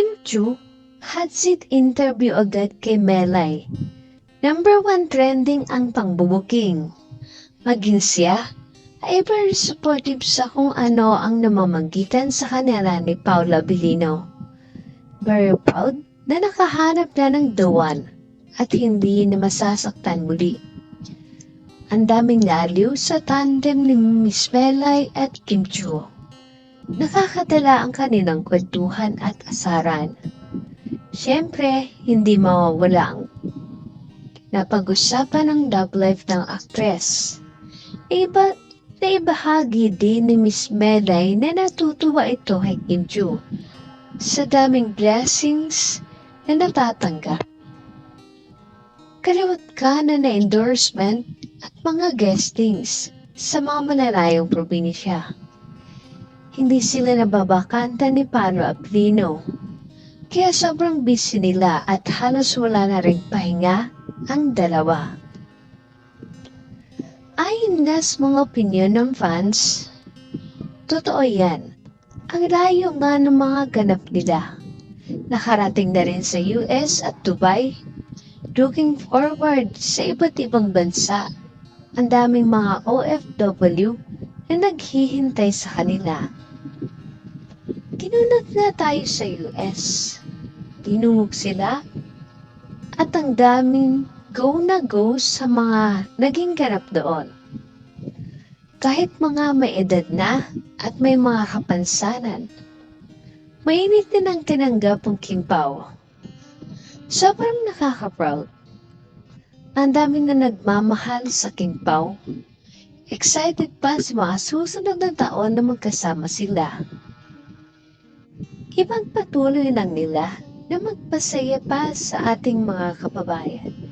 Kim Chu, hot seat interview agad kay Melay. Number one trending ang pangbubuking. Maging siya ay very supportive sa kung ano ang namamagitan sa kanila ni Paula Bilino. Very proud na nakahanap na ng the one at hindi na masasaktan muli. Ang daming laliw sa tandem ni Miss Melay at Kim Chu. Nakakatala ang kanilang kwentuhan at asaran. Siyempre, hindi mawawala ang napag-usapan ng love life ng aktres. Iba, naibahagi din ni Miss Melay na natutuwa ito kay Kim Chu sa daming blessings na natatanggap. Kalawat ka na na endorsement at mga guestings sa mga malalayong probinsya. Hindi sila nababakanta ni Paro Aplino. Kaya sobrang busy nila at halos wala na rin pahinga ang dalawa. Ayon nga sa mga opinion ng fans, totoo yan. Ang layo nga ng mga ganap nila. Nakarating na rin sa US at Dubai. Looking forward sa iba't ibang bansa. Ang daming mga OFW na naghihintay sa kanila. Kinunat nga tayo sa US. Tinungog sila at ang daming go na go sa mga naging ganap doon. Kahit mga may edad na at may mga kapansanan, mainit din ang tinanggap ng King Pao. Sobrang nakaka-proud. Ang daming na nagmamahal sa King Pao. Excited pa sa mga susunod na taon na magkasama sila. Ibang patuloy lang nila na magpasaya pa sa ating mga kababayan.